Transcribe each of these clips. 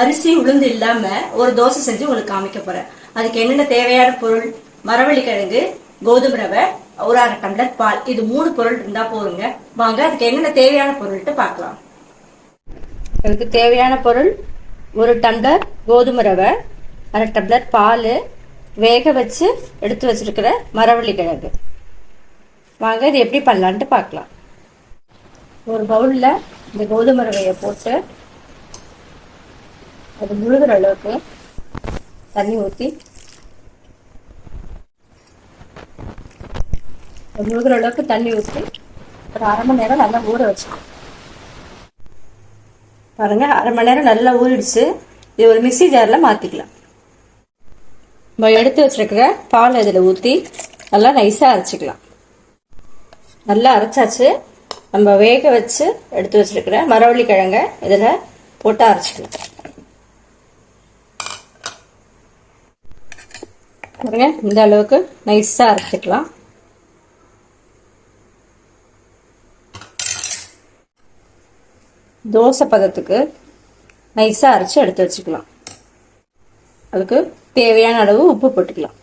அரிசி உளுந்து இல்லாம ஒரு தோசை செஞ்சு உங்களுக்கு காமிக்க போறேன். அதுக்கு என்னென்ன தேவையான பொருள்? மரவள்ளி கிழங்கு கோதுமை ரவை ஒரு அரை டம்ளர் பால். இது மூணு பொருள் இருந்தா போதுங்க. வாங்க அதுக்கு என்னென்ன தேவையான பொருள்ட்டு பார்க்கலாம். அதுக்கு தேவையான பொருள் ஒரு டம்ளர் கோதுமை ரவை அரை டம்ளர் பால் வேக வச்சு எடுத்து வச்சிருக்கிற மரவள்ளி கிழங்கு வாங்க இது எப்படி பண்ணலான்ட்டு பார்க்கலாம். ஒரு பவுலில் இந்த கோதுமை ரவையை போட்டு அது முழுகிற அளவுக்கு தண்ணி ஊற்றி முழுகிற அளவுக்கு தண்ணி ஊற்றி ஒரு அரை மணி நேரம் நல்லா ஊற வச்சுக்கணும். பாருங்க அரை மணி நேரம் நல்லா ஊறிடுச்சு. இது ஒரு மிக்சி ஜாரில் மாற்றிக்கலாம் நம்ம எடுத்து வச்சிருக்கிற பால் இதில் ஊற்றி நல்லா நைஸாக அரைச்சிக்கலாம். நல்லா அரைச்சாச்சு. நம்ம வேக வச்சு எடுத்து வச்சிருக்கிற மரவள்ளி கிழங்க இதில் போட்டு அரைச்சிக்கலாம். பாருங்க இந்த அளவுக்கு நைஸாக அரைச்சிக்கலாம். தோசை பதத்துக்கு நைஸாக அரைச்சி எடுத்து வச்சுக்கலாம். அதுக்கு தேவையான அளவு உப்பு போட்டுக்கலாம்.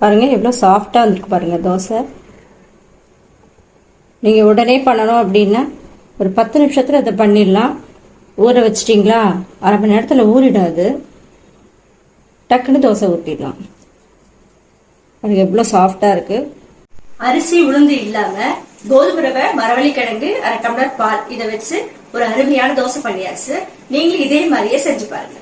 பாருங்கள் எவ்வளோ சாஃப்டாக வந்திருக்கு பாருங்கள் தோசை. நீங்கள் உடனே பண்ணணும் அப்படின்னா ஒரு பத்து நிமிஷத்தில் அதை பண்ணிடலாம். ஊற வச்சிட்டிங்களா? அரை மணி நேரத்தில் ஊறிடாது. டக்குன்னு தோசை ஊற்றிடலாம் பாருங்கள் எவ்வளோ சாஃப்டாக இருக்குது அரிசி உளுந்து இல்லாமல் கோதுமை ரவை மரவள்ளி கிழங்கு அரை டம்ளர் பால் இதை வச்சு ஒரு அருமையான தோசை பண்ணியாச்சு. நீங்களும் இதே மாதிரியே செஞ்சு பாருங்க.